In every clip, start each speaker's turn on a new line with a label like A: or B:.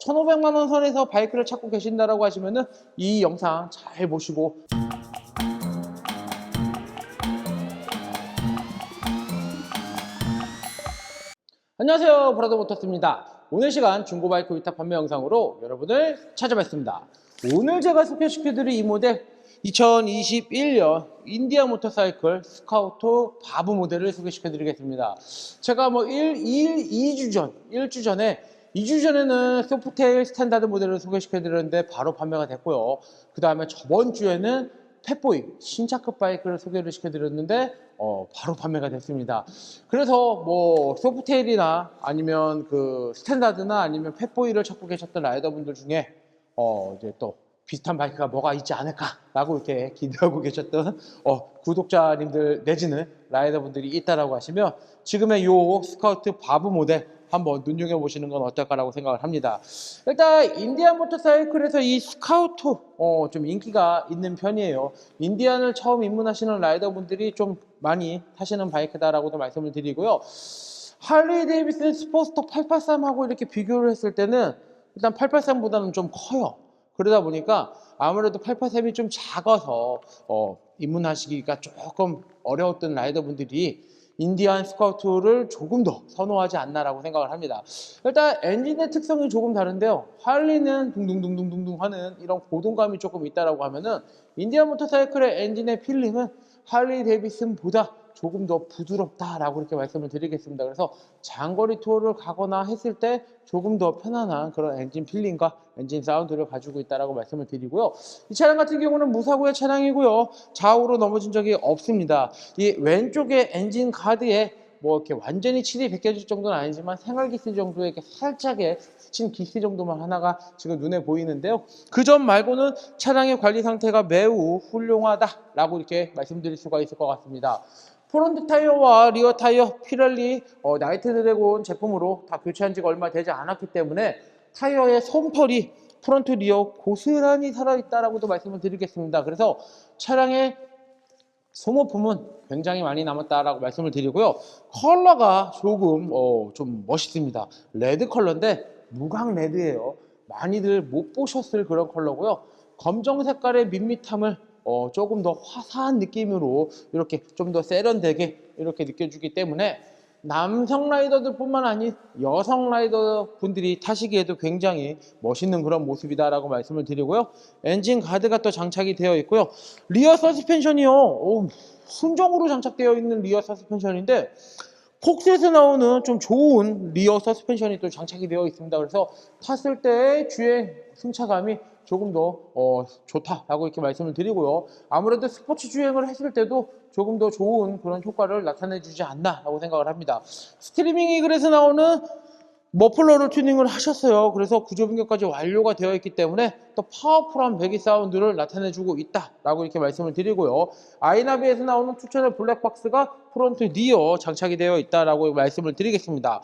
A: 1,500만 원 선에서 바이크를 찾고 계신다라고 하시면은 이 영상 잘 보시고. 안녕하세요. 브라더 모터스입니다. 오늘 시간 중고 바이크 위탁 판매 영상으로 여러분을 찾아뵙습니다. 오늘 제가 소개시켜드릴 이 모델 2021년 인디아 모터사이클 스카우터 바브 모델을 소개시켜드리겠습니다. 제가 뭐 1, 1, 2주 전 1주 전에 2주 전에는 소프테일 스탠다드 모델을 소개시켜드렸는데 바로 판매가 됐고요 그 다음에 저번 주에는 펫보이 신차급 바이크를 소개를 시켜드렸는데 어, 바로 판매가 됐습니다. 그래서 뭐 소프테일이나 아니면 그 스탠다드나 아니면 펫보이를 찾고 계셨던 라이더분들 중에 어, 이제 또 비슷한 바이크가 뭐가 있지 않을까라고 이렇게 기대하고 계셨던 어, 구독자님들 내지는 라이더분들이 있다라고 하시면 지금의 요 스카우트 바브 모델 한번 눈여겨보시는 건 어떨까라고 생각을 합니다. 일단 인디안 모터사이클에서 이 스카우터 어, 좀 인기가 있는 편이에요. 인디안을 처음 입문하시는 라이더분들이 좀 많이 타시는 바이크다라고도 말씀을 드리고요. 할리 데이비슨 스포스터 883하고 이렇게 비교를 했을 때는 일단 883보다는 좀 커요. 그러다 보니까 아무래도 883이 좀 작아서 어, 입문하시기가 조금 어려웠던 라이더분들이 인디안 스카우트를 조금 더 선호하지 않나라고 생각을 합니다. 일단 엔진의 특성이 조금 다른데요. 할리는 둥둥둥둥둥둥 하는 이런 고동감이 조금 있다라고 하면은 인디안 모터사이클의 엔진의 필링은 할리 데이비슨보다 조금 더 부드럽다라고 이렇게 말씀을 드리겠습니다. 그래서 장거리 투어를 가거나 했을 때 조금 더 편안한 그런 엔진 필링과 엔진 사운드를 가지고 있다라고 말씀을 드리고요. 이 차량 같은 경우는 무사고의 차량이고요. 좌우로 넘어진 적이 없습니다. 이 왼쪽에 엔진 가드에 뭐 이렇게 완전히 칠이 벗겨질 정도는 아니지만 생활 기스 정도의 이렇게 살짝의 스친 기스 정도만 하나가 지금 눈에 보이는데요. 그 점 말고는 차량의 관리 상태가 매우 훌륭하다라고 이렇게 말씀드릴 수가 있을 것 같습니다. 프론트 타이어와 리어 타이어 피렐리 어, 나이트 드래곤 제품으로 다 교체한 지가 얼마 되지 않았기 때문에 타이어의 솜털이 프론트 리어 고스란히 살아있다라고도 말씀을 드리겠습니다. 그래서 차량의 소모품은 굉장히 많이 남았다라고 말씀을 드리고요. 컬러가 조금 어, 좀 멋있습니다. 레드 컬러인데 무광 레드예요. 많이들 못 보셨을 그런 컬러고요. 검정 색깔의 밋밋함을 어, 조금 더 화사한 느낌으로 이렇게 좀 더 세련되게 이렇게 느껴주기 때문에 남성 라이더들뿐만 아닌 여성 라이더 분들이 타시기에도 굉장히 멋있는 그런 모습이다라고 말씀을 드리고요. 엔진 가드가 또 장착이 되어 있고요. 리어 서스펜션이요. 오, 순정으로 장착되어 있는 리어 서스펜션인데 폭스에서 나오는 좀 좋은 리어 서스펜션이 또 장착이 되어 있습니다. 그래서 탔을 때 주행 승차감이 조금 더 어, 좋다라고 이렇게 말씀을 드리고요. 아무래도 스포츠 주행을 했을 때도 조금 더 좋은 그런 효과를 나타내주지 않나라고 생각을 합니다. 스트리밍 이글에서 나오는 머플러를 튜닝을 하셨어요. 그래서 구조 변경까지 완료가 되어 있기 때문에 또 파워풀한 배기 사운드를 나타내주고 있다라고 이렇게 말씀을 드리고요. 아이나비에서 나오는 투천의 블랙박스가 프론트 리어 장착이 되어 있다라고 말씀을 드리겠습니다.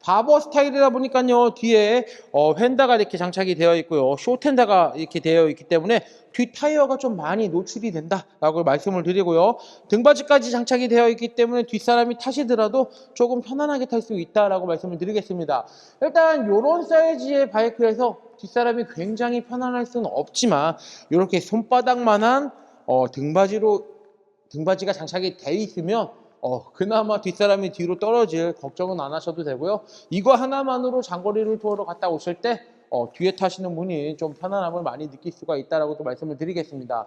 A: 바버 스타일이다 보니까요 뒤에 어, 휀다가 이렇게 장착이 되어 있고요. 쇼텐다가 이렇게 되어 있기 때문에 뒤 타이어가 좀 많이 노출이 된다라고 말씀을 드리고요. 등받이까지 장착이 되어 있기 때문에 뒷사람이 타시더라도 조금 편안하게 탈 수 있다라고 말씀을 드리겠습니다. 일단 이런 사이즈의 바이크에서 뒷사람이 굉장히 편안할 수는 없지만 이렇게 손바닥만한 어, 등받이로 등받이가 장착이 돼 있으면 어, 그나마 뒷사람이 뒤로 떨어질 걱정은 안 하셔도 되고요. 이거 하나만으로 장거리를 투어로 갔다 오실 때 어, 뒤에 타시는 분이 좀 편안함을 많이 느낄 수가 있다라고 또 말씀을 드리겠습니다.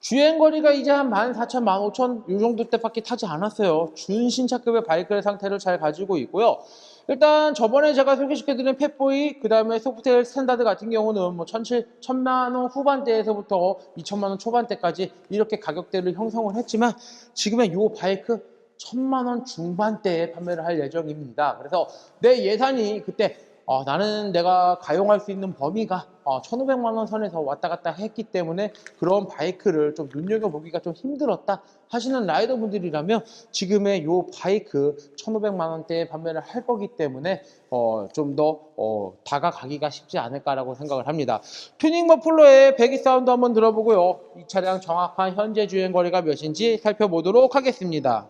A: 주행거리가 이제 한 14,000, 15,000이 정도 때밖에 타지 않았어요. 준신차급의 바이크의 상태를 잘 가지고 있고요. 일단 저번에 제가 소개시켜드린 펫보이 그 다음에 소프트웨어 스탠다드 같은 경우는 뭐 1,000만 원 후반대에서부터 2천만 원 초반대까지 이렇게 가격대를 형성을 했지만 지금의 이 바이크 1,000만 원 중반대에 판매를 할 예정입니다. 그래서 내 예산이 그때 어, 나는 내가 가용할 수 있는 범위가 어, 1,500만 원 선에서 왔다 갔다 했기 때문에 그런 바이크를 좀 눈여겨보기가 좀 힘들었다 하시는 라이더 분들이라면 지금의 요 바이크 1,500만 원대에 판매를 할 거기 때문에 어, 좀더 어, 다가가기가 쉽지 않을까라고 생각을 합니다. 튜닝 머플러의 배기 사운드 한번 들어보고요. 이 차량 정확한 현재 주행 거리가 몇인지 살펴보도록 하겠습니다.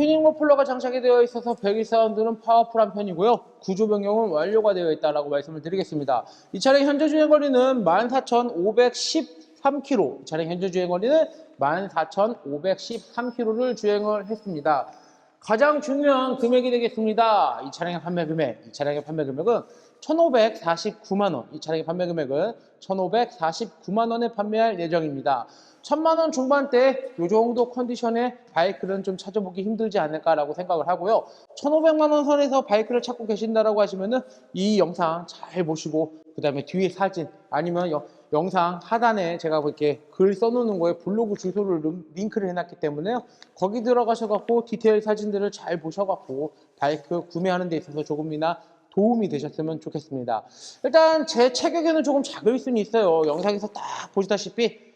A: 튜닝 머플러가 장착이 되어 있어서 배기 사운드는 파워풀한 편이고요. 구조 변경은 완료가 되어 있다라고 말씀을 드리겠습니다. 이 차량 현재 주행 거리는 14,513km. 이 차량 현재 주행 거리는 14,513km를 주행을 했습니다. 가장 중요한 금액이 되겠습니다. 이 차량의 판매 금액. 이 차량의 판매 금액은 1,549만 원. 이 차량의 판매 금액은 1,549만 원에 판매할 예정입니다. 1,000만 원 중반대 이 정도 컨디션의 바이크는 좀 찾아보기 힘들지 않을까라고 생각을 하고요. 1,500만 원 선에서 바이크를 찾고 계신다라고 하시면은 이 영상 잘 보시고 그다음에 뒤에 사진 아니면 여- 영상 하단에 제가 이렇게 글 써놓는 거에 블로그 주소를 름- 링크를 해놨기 때문에요. 거기 들어가셔갖고 디테일 사진들을 잘 보셔갖고 바이크 구매하는 데 있어서 조금이나 도움이 되셨으면 좋겠습니다. 일단 제 체격에는 조금 작을 수는 있어요. 영상에서 딱 보시다시피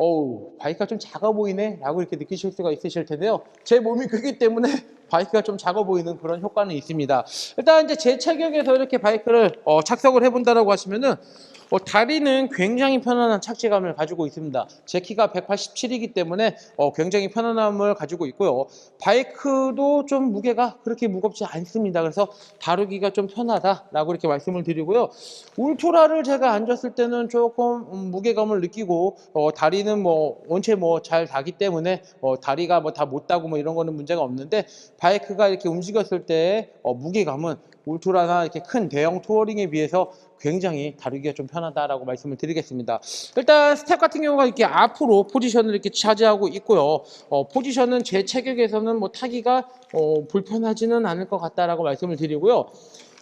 A: 어우 바이크가 좀 작아 보이네? 라고 이렇게 느끼실 수가 있으실 텐데요. 제 몸이 크기 때문에 바이크가 좀 작아 보이는 그런 효과는 있습니다. 일단 이제 제 체격에서 이렇게 바이크를 어, 착석을 해본다라고 하시면은 어, 다리는 굉장히 편안한 착지감을 가지고 있습니다. 제 키가 187이기 때문에 어, 굉장히 편안함을 가지고 있고요. 바이크도 좀 무게가 그렇게 무겁지 않습니다. 그래서 다루기가 좀 편하다라고 이렇게 말씀을 드리고요. 울트라를 제가 앉았을 때는 조금 음, 무게감을 느끼고 어, 다리는 뭐 원체 뭐잘 다기 때문에 어, 다리가 뭐 다못 다고 뭐 이런 거는 문제가 없는데 바이크가 이렇게 움직였을 때 어, 무게감은 울트라나 이렇게 큰 대형 투어링에 비해서 굉장히 다루기가 좀 편하다라고 말씀을 드리겠습니다. 일단 스텝 같은 경우가 이렇게 앞으로 포지션을 이렇게 차지하고 있고요. 어, 포지션은 제 체격에서는 뭐 타기가 어, 불편하지는 않을 것 같다라고 말씀을 드리고요.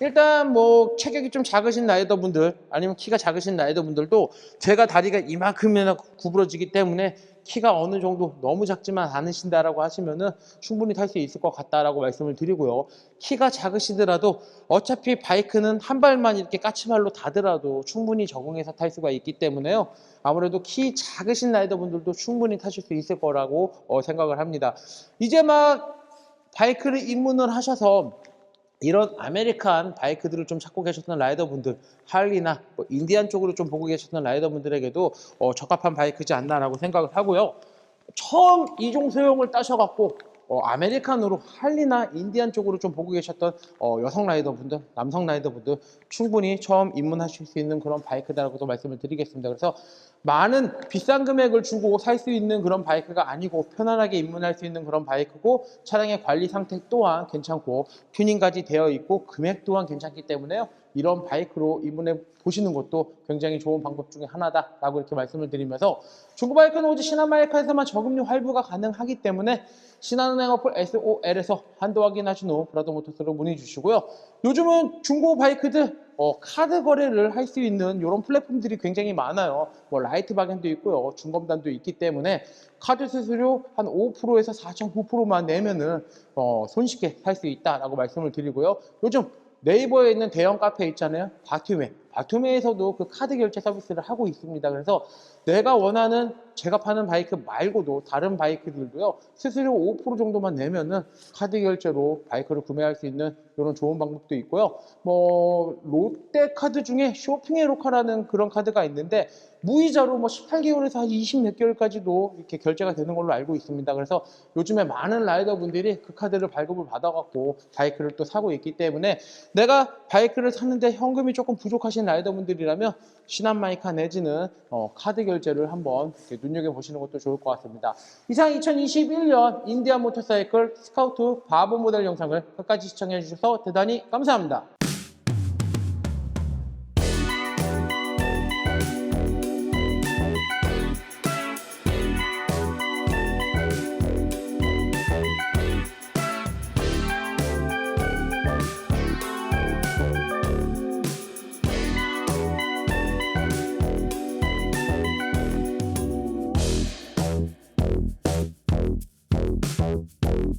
A: 일단 뭐 체격이 좀 작으신 라이더 분들 아니면 키가 작으신 라이더 분들도 제가 다리가 이만큼이나 구부러지기 때문에 키가 어느 정도 너무 작지만 않으신다라고 하시면은 충분히 탈 수 있을 것 같다라고 말씀을 드리고요. 키가 작으시더라도 어차피 바이크는 한 발만 이렇게 까치발로 닿더라도 충분히 적응해서 탈 수가 있기 때문에요. 아무래도 키 작으신 라이더 분들도 충분히 타실 수 있을 거라고 어, 생각을 합니다. 이제 막 바이크를 입문을 하셔서 이런 아메리칸 바이크들을 좀 찾고 계셨던 라이더분들, 할리나 뭐 인디안 쪽으로 좀 보고 계셨던 라이더분들에게도 어, 적합한 바이크지 않나라고 생각을 하고요. 처음 이종 소형을 따셔갖고 어, 아메리칸으로 할리나 인디안 쪽으로 좀 보고 계셨던 어, 여성 라이더분들, 남성 라이더분들 충분히 처음 입문하실 수 있는 그런 바이크다라고도 말씀을 드리겠습니다. 그래서 많은 비싼 금액을 주고 살 수 있는 그런 바이크가 아니고 편안하게 입문할 수 있는 그런 바이크고 차량의 관리 상태 또한 괜찮고 튜닝까지 되어 있고 금액 또한 괜찮기 때문에요. 이런 바이크로 입문해 보시는 것도 굉장히 좋은 방법 중에 하나다라고 이렇게 말씀을 드리면서 중고바이크는 오직 신한마이카에서만 저금리 활부가 가능하기 때문에 신한은행 어플 SOL에서 한도 확인하신 후 브라더 모터스로 문의 주시고요. 요즘은 중고 바이크들 어, 카드 거래를 할 수 있는 이런 플랫폼들이 굉장히 많아요. 뭐 라이트 박앤도 있고요. 중검단도 있기 때문에 카드 수수료 한 5%에서 4.9%만 내면은 어, 손쉽게 살 수 있다라고 말씀을 드리고요. 요즘 네이버에 있는 대형 카페 있잖아요. 바투메. 바투메에서도 그 카드 결제 서비스를 하고 있습니다. 그래서 내가 원하는 제가 파는 바이크 말고도 다른 바이크들도요. 수수료 5% 정도만 내면은 카드 결제로 바이크를 구매할 수 있는 이런 좋은 방법도 있고요. 뭐 롯데 카드 중에 쇼핑의 로카라는 그런 카드가 있는데 무이자로 뭐 18개월에서 한 20 몇 개월까지도 이렇게 결제가 되는 걸로 알고 있습니다. 그래서 요즘에 많은 라이더 분들이 그 카드를 발급을 받아갖고 바이크를 또 사고 있기 때문에 내가 바이크를 사는데 현금이 조금 부족하신 라이더 분들이라면 신한마이카 내지는 어, 카드 결제를 한번 눈여겨보시는 것도 좋을 것 같습니다. 이상 2021년 인디안 모터사이클 스카우트 바보 모델 영상을 끝까지 시청해 주셔서 대단히 감사합니다. Thank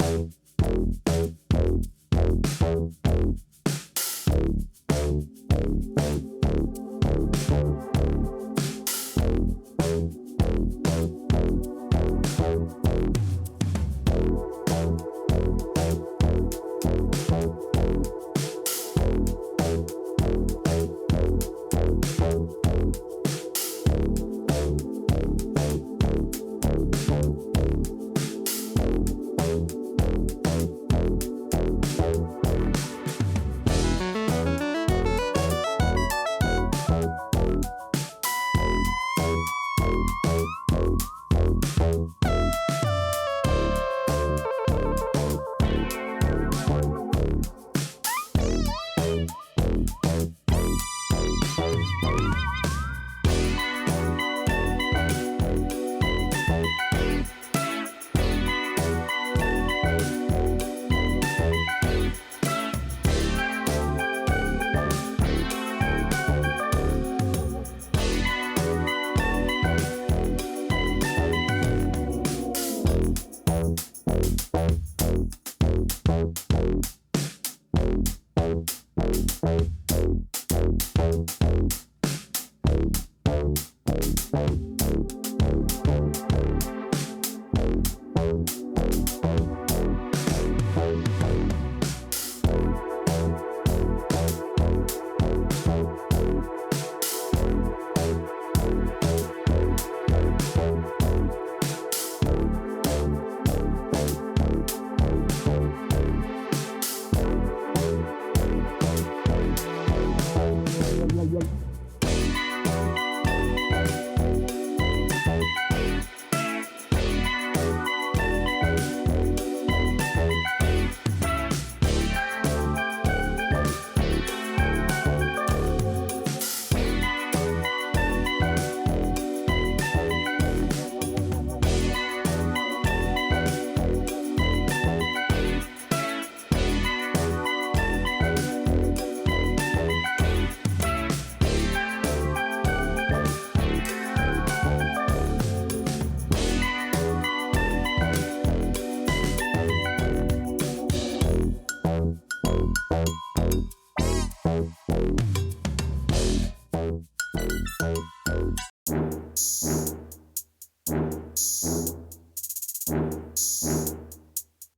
A: you.